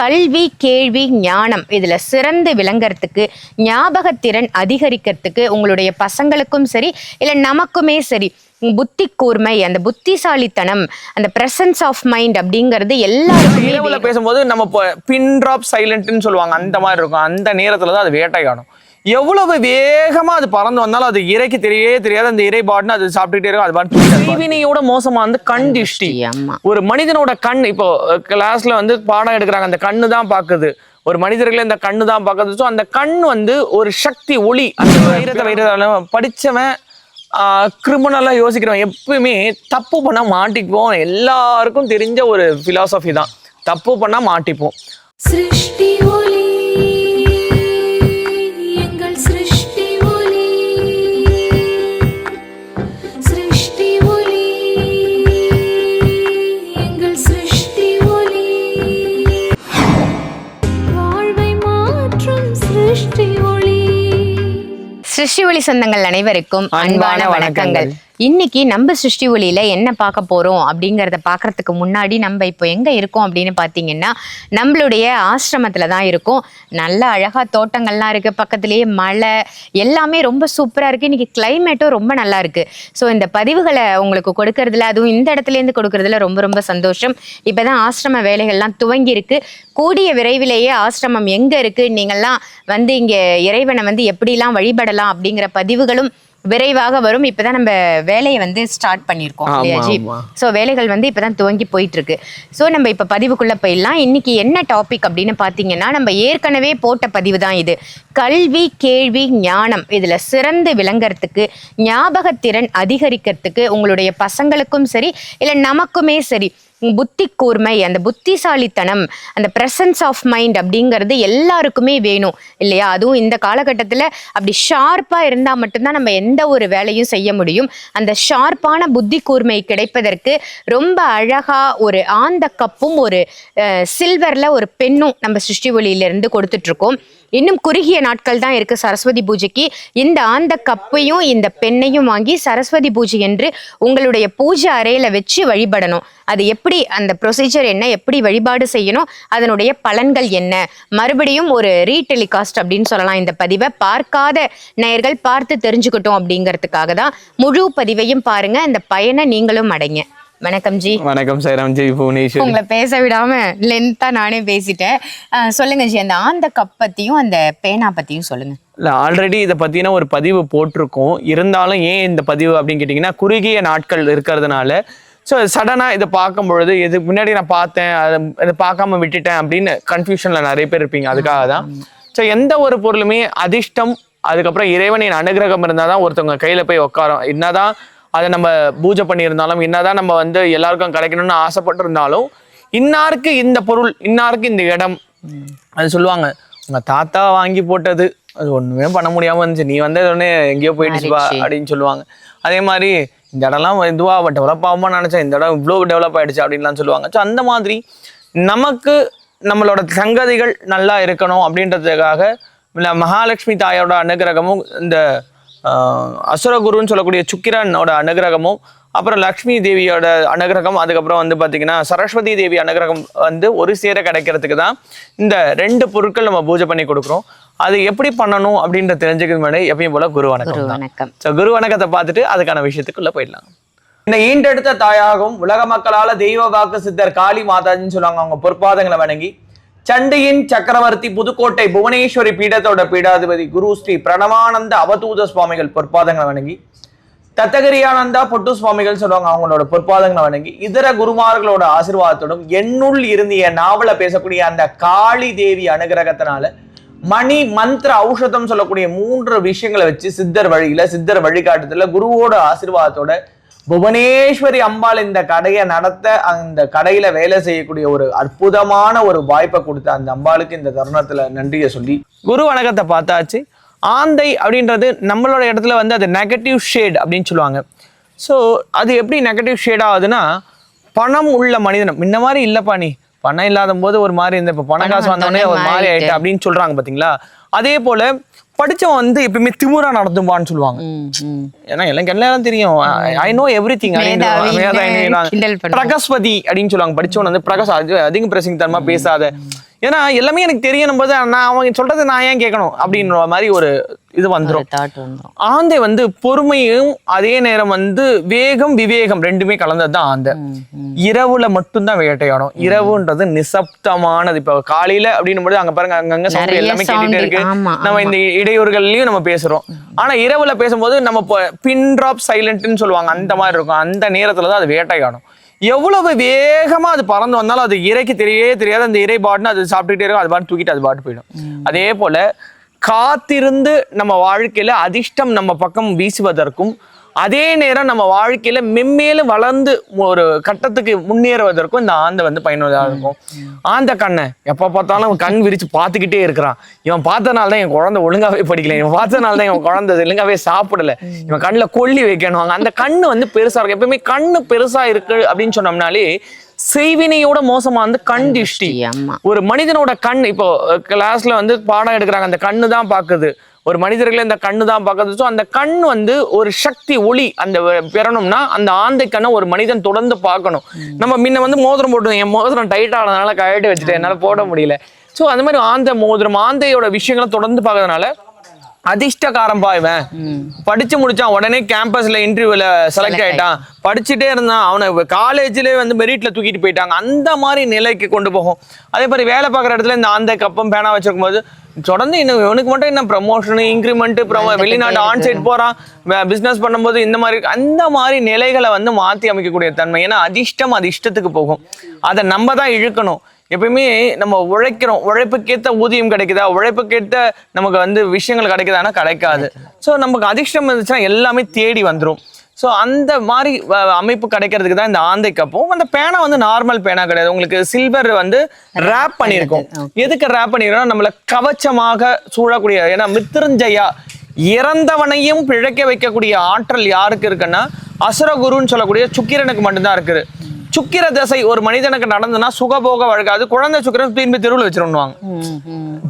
கல்வி கேள்வி ஞானம் இதுல சிறந்து விளங்கறதுக்கு ஞாபகத்திறன் அதிகரிக்கிறதுக்கு உங்களுடைய பசங்களுக்கும் சரி இல்ல நமக்குமே சரி புத்தி கூர்மை அந்த புத்திசாலித்தனம் அந்த பிரசன்ஸ் ஆஃப் மைண்ட் அப்படிங்கிறது இரவுல பேசும்போது நம்ம பின் ட்ராப் சைலண்ட்னு சொல்லுவாங்க. அந்த மாதிரி இருக்கும். அந்த நேரத்துல தான் அது வேட்டையாடும். எவ்வளவு வேகமா அது பறந்து வந்தாலும் அது இறைக்கு தெரியவே தெரியாது. அந்த இறை பாட்டுன்னு அது சாப்பிட்டுட்டே இருக்கும். அது பாட்டு தீவினையோட மோசமா வந்து கண் திஷ்டி ஆமா. ஒரு மனிதனோட கண் இப்போ கிளாஸ்ல வந்து பாடம் எடுக்கிறாங்க. அந்த கண்ணு தான் பாக்குது. ஒரு மனிதர்களை இந்த கண்ணு தான் பாக்குது. ஸோ அந்த கண் வந்து ஒரு சக்தி ஒளி. அந்த வைரத்தை வைரத்தை படிச்சவன் கிரிமினலாக யோசிக்கிறவன் எப்பவுமே தப்பு பண்ணா மாட்டிக்குவோம். எல்லாருக்கும் தெரிஞ்ச ஒரு philosophy தான். தப்பு பண்ணா மாட்டிப்போம். சிருஷ்டி ஒளி சிருஷ்டி ஒளி சொந்தங்கள் அனைவருக்கும் அன்பான வணக்கங்கள். இன்னைக்கு நம்ம சிருஷ்டி ஒளியில என்ன பார்க்க போறோம் அப்படிங்கறத பார்க்கறதுக்கு முன்னாடி நம்ம இப்போ எங்க இருக்கோம் அப்படின்னு பார்த்தீங்கன்னா நம்மளுடைய ஆசிரமத்துல தான் இருக்கோம். நல்ல அழகா தோட்டங்கள்லாம் இருக்கு. பக்கத்துலேயே மலை எல்லாமே ரொம்ப சூப்பரா இருக்கு. இன்னைக்கு கிளைமேட்டும் ரொம்ப நல்லா இருக்கு. ஸோ இந்த பதிவுகளை உங்களுக்கு கொடுக்கறதுல அதுவும் இந்த இடத்துல இருந்து கொடுக்கறதுல ரொம்ப ரொம்ப சந்தோஷம். இப்பதான் ஆசிரம வேலைகள்லாம் துவங்கி இருக்கு கூடிய விரைவிலேயே ஆசிரமம் எங்க இருக்கு? நீங்கள்லாம் வந்து இங்க இறைவனை வந்து எப்படிலாம் வழிபடலாம் அப்படிங்கிற பதிவுகளும் விரைவாக வரும். இப்பதான் நம்ம வேலையை வந்து ஸ்டார்ட் பண்ணியிருக்கோம் இல்லையா ஜி. ஸோ வேலைகள் வந்து இப்பதான் துவங்கி போயிட்டு இருக்கு ஸோ நம்ம இப்ப பதிவுக்குள்ள போயிடலாம். இன்னைக்கு என்ன டாபிக் அப்படின்னு பார்த்தீங்கன்னா நம்ம ஏற்கனவே போட்ட பதிவு தான் இது. கல்வி கேள்வி ஞானம். இதுல சிறந்து விளங்கறதுக்கு ஞாபகத்திறன் அதிகரிக்கிறதுக்கு உங்களுடைய பசங்களுக்கும் சரி இல்ல நமக்குமே சரி புத்தி கூர்மை அந்த புத்திசாலித்தனம் அந்த ப்ரெசன்ஸ் ஆஃப் மைண்ட் அப்படிங்கிறது எல்லாருக்குமே வேணும் இல்லையா? அதுவும் இந்த காலகட்டத்தில் அப்படி ஷார்ப்பாக இருந்தால் மட்டும்தான் நம்ம எந்த ஒரு வேலையும் செய்ய முடியும். அந்த ஷார்ப்பான புத்தி கூர்மை கிடைப்பதற்கு ரொம்ப அழகாக ஒரு ஆந்த கப்பும் ஒரு சில்வரில் ஒரு பெண்ணும் நம்ம சிருஷ்டி ஒளியிலிருந்து கொடுத்துட்ருக்கோம் இன்னும் குறுகிய நாட்கள் தான் இருக்கு சரஸ்வதி பூஜைக்கு. இந்த ஆந்த கப்பையும் இந்த பெண்ணையும் வாங்கி சரஸ்வதி பூஜை என்று உங்களுடைய பூஜை அறையில வச்சு வழிபடணும். அது எப்படி அந்த ப்ரொசீஜர் என்ன எப்படி வழிபாடு செய்யணும் அதனுடைய பலன்கள் என்ன? மறுபடியும் ஒரு ரீடெலிகாஸ்ட் அப்படின்னு சொல்லலாம் இந்த பதிவை. பார்க்காத நேயர்கள் பார்த்து தெரிஞ்சுக்கிட்டோம் அப்படிங்கிறதுக்காக தான் முழு பதிவையும் பாருங்க. இந்த பயனை நீங்களும் அடைங்க. வணக்கம் ஜி. வணக்கம் சைராம் ஜி புவனேஸ்வரி. உங்களை பேச விடாம லென்த்தா நானே பேசிட்டேன். சொல்லுங்க ஜி அந்த ஆந்த கப் பத்தியும் அந்த பேனா பத்தியும் சொல்லுங்க. இல்லை ஆல்ரெடி இதை பற்றின ஒரு பதிவு போட்டிருக்கோம். இருந்தாலும் ஏன் இந்த பதிவு அப்படின்னு கேட்டிங்கன்னா குறுகிய நாட்கள் இருக்கிறதுனால. ஸோ சடனாக இதை பார்க்கும் பொழுது இது முன்னாடி நான் பார்த்தேன் அதை இதை பார்க்காம விட்டுட்டேன் அப்படின்னு கன்ஃபியூஷனில் நிறைய பேர் இருப்பீங்க. அதுக்காக தான். ஸோ எந்த ஒரு பொருளுமே அதிர்ஷ்டம் அதுக்கப்புறம் இறைவனின் அனுகிரகம் இருந்தால் தான் ஒருத்தவங்க கையில் போய் உட்காரும். என்னதான் அதை நம்ம பூஜை பண்ணியிருந்தாலும் என்னதான் நம்ம வந்து எல்லாருக்கும் கிடைக்கணும்னு ஆசைப்பட்டிருந்தாலும் இன்னாருக்கு இந்த பொருள் இன்னாருக்கு இந்த இடம் அது சொல்லுவாங்க. உங்க தாத்தா வாங்கி போட்டது அது ஒண்ணுமே பண்ண முடியாம இருந்துச்சு. நீ வந்த உடனே எங்கேயோ போயிடுச்சுப்பா மாறிடுச்சு. அப்படின்னு சொல்லுவாங்க. அதே மாதிரி இந்த இடம்லாம் இதுவா டெவலப் ஆகுமா நினைச்சேன். இந்த இடம் இவ்வளோ டெவலப் ஆயிடுச்சு அப்படின்லாம் சொல்லுவாங்க. ஸோ அந்த மாதிரி நமக்கு நம்மளோட சங்கதிகள் நல்லா இருக்கணும் அப்படின்றதுக்காக மகாலட்சுமி தாயோட அனுகிரகமும் இந்த அசுரகுருன்னு சொல்லக்கூடிய சுக்கிரனோட அனுகிரகமும் அப்புறம் லக்ஷ்மி தேவியோட அனுகிரகம் அதுக்கப்புறம் வந்து பார்த்தீங்கன்னா சரஸ்வதி தேவி அனுகிரகம் வந்து ஒரு சேர கிடைக்கிறதுக்கு தான் இந்த ரெண்டு பொருட்கள் நம்ம பூஜை பண்ணி கொடுக்குறோம். அது எப்படி பண்ணணும் அப்படின்ற தெரிஞ்சுக்கிறது முன்னாடி எப்பயும் போல குரு வணக்கம் தான். வணக்கம். ஸோ குரு வணக்கத்தை பார்த்துட்டு அதுக்கான விஷயத்துக்குள்ள போயிடலாம். இந்த ஈண்டெடுத்த தாயாகவும் உலக மக்களால தெய்வ வாக்கு சித்தர் காளி மாதாஜின்னு சொல்லுவாங்க அவங்க பொற்பாதங்களை வணங்கி சண்டியின் சக்கரவர்த்தி புதுக்கோட்டை புவனேஸ்வரி பீடத்தோட பீடாதிபதி குரு ஸ்ரீ பிரணவானந்த அவதூத சுவாமிகள் பொற்பாதங்களை வணங்கி தத்தகிரியானந்தா பொட்டு சுவாமிகள் சொல்லுவாங்க அவங்களோட பொற்பாதங்களை வணங்கி இதர குருமார்களோட ஆசிர்வாதத்தோடும் என்னுள் இருந்திய நாவல பேசக்கூடிய அந்த காளி தேவி அனுகிரகத்தினால மணி மந்திர ஔஷதம் சொல்லக்கூடிய மூன்று விஷயங்களை வச்சு சித்தர் வழியில சித்தர் வழிகாட்டுதல குருவோட ஆசிர்வாதத்தோட புவனேஸ்வரி அம்பாள் இந்த கடையை நடத்த அந்த கடையில வேலை செய்யக்கூடிய ஒரு அற்புதமான ஒரு வாய்ப்பை கொடுத்த அந்த அம்பாளுக்கு இந்த தருணத்துல நன்றியை சொல்லி. குரு வணக்கத்தை பார்த்தாச்சு. ஆந்தை அப்படின்றது நம்மளோட இடத்துல வந்து அது நெகட்டிவ் ஷேட் அப்படின்னு சொல்லுவாங்க. ஸோ அது எப்படி நெகட்டிவ் ஷேட் ஆகுதுன்னா பணம் உள்ள மனிதனம். முன்ன மாதிரி இல்லப்பா நீ. பணம் இல்லாத போது ஒரு மாதிரி இருந்த இப்போ பணம் காசு வந்தோடனே ஒரு மாதிரி ஆயிட்டு அப்படின்னு சொல்றாங்க பாத்தீங்களா? அதே போல படிச்சவன் வந்து எப்பயுமே திமுறா நடந்துப்பான்னு சொல்லுவாங்க. ஏன்னா எனக்கு எல்லாம் தெரியும். I know everything. பிரகஸ்பதி அப்படின்னு சொல்லுவாங்க. படிச்சவன் வந்து பிரகாஷ் அது அதிகம் பிரசிங் தரமா பேசாத. ஏன்னா எல்லாமே எனக்கு தெரியணும் போது நான் அவங்க சொல்றது நான் ஏன் கேட்கணும் அப்படின்ற மாதிரி ஒரு இது வந்துடும் ஆந்தை வந்து பொறுமையும் அதே நேரம் வந்து வேகம் விவேகம் ரெண்டுமே கலந்தது தான் ஆந்தை இரவுல மட்டும்தான் வேட்டையாடும். இரவுன்றது நிசப்தமானது. இப்ப காலையில அப்படின்னும் போது அங்க பாருங்க அங்கங்க சவுண்ட் எல்லாமே கேட்டுட்டே இருக்கு. நம்ம. இந்த இடையூறுகள்லயும் நம்ம பேசுறோம். ஆனா இரவுல பேசும்போது நம்ம பின் டிராப் சைலண்ட்னு சொல்லுவாங்க. அந்த மாதிரி இருக்கும். அந்த நேரத்துல தான் அது வேட்டையாடும். எவ்வளவு வேகமா அது பறந்து வந்தாலும் அது இறைக்கு தெரியவே தெரியாது. அந்த இறை பாட்டுன்னு அது சாப்பிட்டுட்டே இருக்கும். அது பாட்டு தூக்கிட்டு அது பாட்டு போயிடும். அதே போல காத்திருந்து நம்ம வாழ்க்கையில அதிர்ஷ்டம் நம்ம பக்கம் வீசுவதற்கும் அதே நேரம் நம்ம வாழ்க்கையில மென்மேலும் வளர்ந்து ஒரு கட்டத்துக்கு முன்னேறுவதற்கும் இந்த ஆந்தை வந்து பயனுள்ளதாக இருக்கும். ஆந்த கண்ணை எப்போ பார்த்தாலும் கண் விரிச்சு பார்த்துக்கிட்டே இருக்கிறான். இவன் பார்த்தனால தான் என் குழந்தை ஒழுங்காவே படிக்கல. இவன் பார்த்தனால தான் என் குழந்தை ஒழுங்காவே சாப்பிடல. இவன் கண்ணில் கொல்லி வைக்கணும் அந்த கண்ணு வந்து பெருசா இருக்கும். எப்பவுமே கண்ணு பெருசா இருக்கு அப்படின்னு சொன்னோம்னாலே செய்வினையோட மோசமா வந்து கண் திஷ்டி. ஒரு மனிதனோட கண் இப்போ கிளாஸ்ல வந்து பாடம் எடுக்கிறாங்க அந்த கண்ணு தான் பாக்குது ஒரு மனிதர்களை இந்த கண்ணு தான் பார்க்குது. ஸோ அந்த கண் வந்து ஒரு சக்தி ஒளி அந்த பெறணும்னா அந்த ஆந்தை கண்ணை ஒரு மனிதன் தொடர்ந்து பார்க்கணும். நம்ம முன்ன வந்து மோதிரம் போட்டு என் மோதிரம் டைட் ஆனதுனால கழட்டி வச்சுட்டேன் என்னால் போட முடியல. ஸோ அந்த மாதிரி ஆந்தை மோதிரம் ஆந்தையோட விஷயங்களை தொடர்ந்து பார்க்கறதுனால அதிர்ஷ்டக்காரன் பாய்வன் படிச்சு முடிச்சான் உடனே கேம்பஸ்ல இன்டர்வியூல செலக்ட் ஆயிட்டான். படிச்சுட்டே இருந்தான் அவனை காலேஜ்லயே வந்து மெரிட்ல தூக்கிட்டு போயிட்டாங்க. அந்த மாதிரி நிலைக்கு கொண்டு போகும். அதே மாதிரி வேலை பார்க்குற இடத்துல இந்த அந்த கப்பம் பேனா வச்சிருக்கும் போது தொடர்ந்து இன்னும் இவனுக்கு மட்டும் என்ன ப்ரமோஷன் இன்க்ரிமெண்ட் வெளிநாட்டு ஆன் சைட் போறான். பிசினஸ் பண்ணும்போது இந்த மாதிரி அந்த மாதிரி நிலைகளை வந்து மாத்தி அமைக்கக்கூடிய தன்மை. ஏன்னா அதிர்ஷ்டம் அது இஷ்டத்துக்கு போகும். அதை நம்ம தான் இழுக்கணும். எப்பயுமே நம்ம உழைக்கிறோம் உழைப்புக்கேத்த ஊதியம் கிடைக்குதா? உழைப்புக்கேத்த நமக்கு வந்து விஷயங்கள் கிடைக்குதானா? கிடைக்காது. ஸோ நமக்கு அதிர்ஷ்டம் இருந்துச்சுன்னா எல்லாமே தேடி வந்துரும். ஸோ அந்த மாதிரி அமைப்பு கிடைக்கிறதுக்கு தான் இந்த ஆந்தை கப்பும். அந்த பேனா வந்து நார்மல் பேனா கிடையாது. உங்களுக்கு சில்வர் வந்து ரேப் பண்ணியிருக்கும். எதுக்கு ரேப் பண்ணிருக்கோம் நம்மள கவச்சமாக சூழக்கூடிய ஏன்னா மித்திருஞ்சயா இறந்தவனையும் பிழைக்க வைக்கக்கூடிய ஆற்றல் யாருக்கு இருக்குன்னா அசுரகுருன்னு சொல்லக்கூடிய சுக்கிரனுக்கு மட்டும்தான் இருக்குது. சுக்கிர தசை ஒரு மனிதனுக்கு நடந்ததுன்னா சுகபோக வழக்காது குழந்தை சுக்கிரன் திரும்பி தெருவில் வச்சிருவாங்க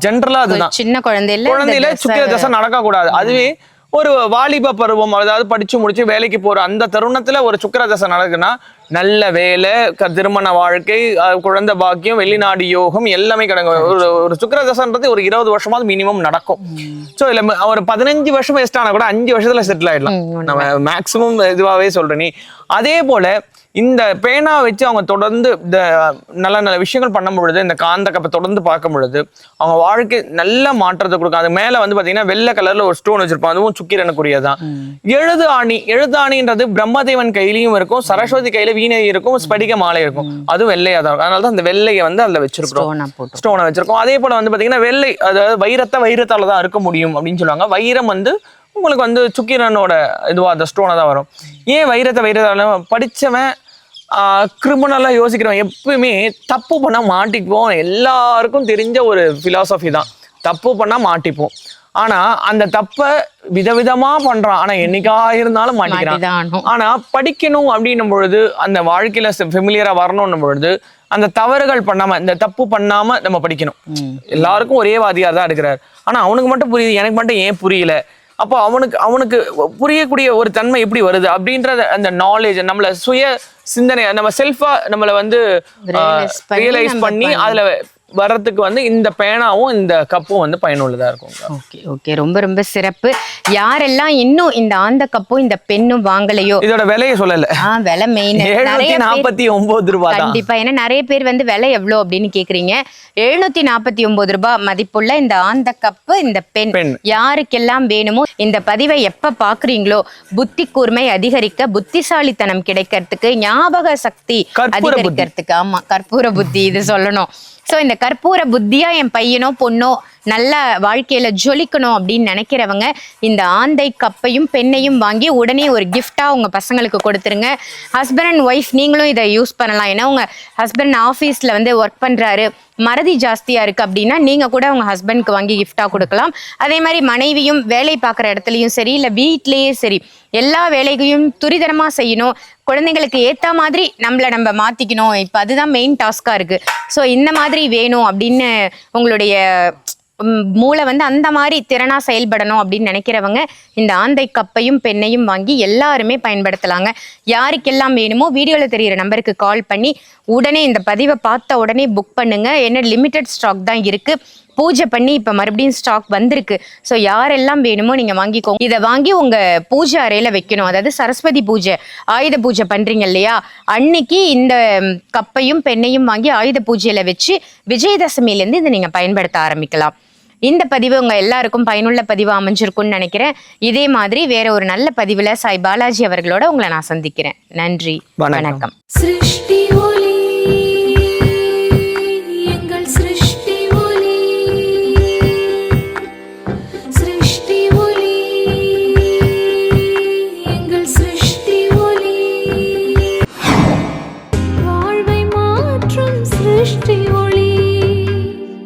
ஜென்ரலா அதுதான். சின்ன குழந்தையில குழந்தையில சுக்கிர தசை நடக்கக்கூடாது. அதுவே ஒரு வாலிப பருவம் அதாவது படிச்சு முடிச்சு வேலைக்கு போற அந்த தருணத்துல ஒரு சுக்கிர தசை நடக்குன்னா நல்ல வேலை திருமண வாழ்க்கை குழந்தை பாக்கியம் வெளிநாடு யோகம் எல்லாமே கிடக்கும் ஒரு ஒரு சுக்கிர தசைன்றது ஒரு இருபது வருஷமாவது மினிமம் நடக்கும். ஸோ இல்ல ஒரு பதினஞ்சு வருஷம் வேஸ்ட் ஆனா கூட அஞ்சு வருஷத்துல செட்டில் ஆயிடலாம். நம்ம மேக்சிமம் இதுவாகவே சொல்றேன் நீ. அதே போல இந்த பேனா வச்சு அவங்க தொடர்ந்து இந்த நல்ல நல்ல விஷயங்கள் பண்ணும் பொழுது இந்த காந்த கப்பை தொடர்ந்து பார்க்கும் பொழுது அவங்க வாழ்க்கை நல்ல மாற்றத்தை கொடுக்கும். அது மேல வந்து பாத்தீங்கன்னா வெள்ளை கலர்ல ஒரு ஸ்டோன் வச்சிருப்பான். அதுவும் சுக்கிரனுக்குரியதான். எழுது ஆணி. எழுது ஆணின்றது பிரம்மதேவன் கையிலயும் இருக்கும். சரஸ்வதி கையில வீணை இருக்கும். ஸ்படிக மாலை இருக்கும். அதுவும் வெள்ளையா தான் இருக்கும். அதனால தான் அந்த வெள்ளையை வந்து அதுல வச்சிருக்கிறோம். ஸ்டோனை வச்சிருக்கோம். அதே போல வந்து பாத்தீங்கன்னா வெள்ளை அதாவது வைரத்தை வைரத்தால தான் இருக்க முடியும் அப்படின்னு சொல்லுவாங்க. வைரம் வந்து உங்களுக்கு வந்து சுக்கிரனோட இதுவா அந்த ஸ்டோனை தான் வரும். ஏன் வைரத்தை வைரத்தால? படிச்சவன் கிரிமினலாக யோசிக்கிறவன் எப்பவுமே தப்பு பண்ணா மாட்டிக்குவோம். எல்லாருக்கும் தெரிஞ்ச ஒரு ஃபிலாசபி தான். தப்பு பண்ணா மாட்டிப்போம். ஆனா அந்த தப்பை விதவிதமா பண்றான். ஆனா என்னைக்கா இருந்தாலும் மாட்டிக்கிறான். மாட்டிதான் ஆகணும். ஆனா படிக்கணும் அப்படின்னும் பொழுது அந்த வாழ்க்கையில ஃபெமிலியரா வரணும்னும் பொழுது அந்த தவறுகள் பண்ணாம இந்த தப்பு பண்ணாம நம்ம படிக்கணும். எல்லாருக்கும் ஒரே வாதியார் தான் எடுக்கிறார் ஆனா அவனுக்கு மட்டும் புரியுது. எனக்கு மட்டும் ஏன் புரியல? அப்போ அவனுக்கு அவனுக்கு புரியக்கூடிய ஒரு தன்மை எப்படி வருது அப்படின்ற அந்த நாலேஜ் நம்மள சுய சிந்தனை நம்ம செல்ஃபா நம்மள வந்து ரியலைஸ் பண்ணி. அதுல வர்றதுக்கு வந்து இந்த பேனாவும் இந்த கப்பும் வந்து பயனுள்ளதா இருக்கும் ஓகே ஓகே. ரொம்ப ரொம்ப சிறப்பு. யாரெல்லாம் இன்னும் இந்த ஆந்த கப்பும் இந்த பெண்ணும் வாங்கலையோ? இதோட விலையை சொல்லல. விலை மெயின் எழுநூத்தி நாற்பத்தி ஒன்பது ரூபாய் கண்டிப்பா. ஏன்னா நிறைய பேர் வந்து விலை எவ்வளோ அப்படின்னு கேக்குறீங்க. எழுநூத்தி நாற்பத்தி ஒன்பது ரூபாய் மதிப்புள்ள இந்த ஆந்த கப்பு இந்த பெண். யாருக்கெல்லாம் வேணுமோ இந்த பதிவை எப்ப பாக்குறீங்களோ புத்தி கூர்மை அதிகரிக்க புத்திசாலித்தனம் கிடைக்கிறதுக்கு ஞாபக சக்தி. அதிகரிக்கிறதுக்கு. ஆமா கற்பூர புத்தி இது சொல்லணும். ஸோ இந்த கற்பூர புத்தியா என் பையனோ பொண்ணோ நல்ல வாழ்க்கையில ஜொலிக்கணும் அப்படின்னு நினைக்கிறவங்க இந்த ஆந்தை கப்பையும் பெண்ணையும் வாங்கி உடனே ஒரு gift-ஆ உங்க பசங்களுக்கு கொடுத்துருங்க. ஹஸ்பண்ட் அண்ட் ஒய்ஃப் நீங்களும் இதை யூஸ் பண்ணலாம். ஏன்னா உங்க ஹஸ்பண்ட் ஆஃபீஸ்ல வந்து ஒர்க் பண்றாரு. மறதி ஜாஸ்தியா இருக்கு அப்படின்னா நீங்க கூட உங்க ஹஸ்பண்ட்க்கு வாங்கி gift-ஆ கொடுக்கலாம். அதே மாதிரி மனைவியும் வேலை பார்க்குற இடத்துலையும் சரி இல்ல வீட்லேயே சரி எல்லா வேலைகளையும் துரிதனமா செய்யணும். குழந்தைங்களுக்கு ஏத்த மாதிரி நம்மள நம்ம மாத்திக்கணும். இப்ப அதுதான் மெயின் டாஸ்கா இருக்கு. ஸோ இந்த மாதிரி வேணும் அப்படின்னு உங்களுடைய மூளை வந்து அந்த மாதிரி திறனா செயல்படணும் அப்படின்னு நினைக்கிறவங்க இந்த ஆந்தை கப்பையும் பெண்ணையும் வாங்கி எல்லாருமே பயன்படுத்தலாங்க. யாருக்கெல்லாம் வேணுமோ வீடியோல தெரியிற நம்பருக்கு கால் பண்ணி உடனே இந்த பதிவை பார்த்த உடனே புக் பண்ணுங்க. என்ன லிமிட்டட் ஸ்டாக் தான் இருக்கு. பூஜை பண்ணி இப்ப மறுபடியும் ஸ்டாக் வந்திருக்கு. ஸோ யாரெல்லாம் வேணுமோ நீங்க வாங்கிக்கோங்க. இதை வாங்கி உங்க பூஜை அறையில வைக்கணும். அதாவது சரஸ்வதி பூஜை ஆயுத பூஜை பண்றீங்க இல்லையா? அன்னைக்கு இந்த கப்பையும் பெண்ணையும் வாங்கி ஆயுத பூஜையில வச்சு விஜயதசமிலேருந்து இதை நீங்க பயன்படுத்த ஆரம்பிக்கலாம். இந்த பதிவு உங்கள் எல்லாருக்கும் பயனுள்ள பதிவு அமைஞ்சிருக்கும்னு நினைக்கிறேன். இதே மாதிரி வேற ஒரு நல்ல பதிவில் சாய் பாலாஜி அவர்களோட உங்களை நான் சந்திக்கிறேன். நன்றி. வணக்கம். சிருஷ்டி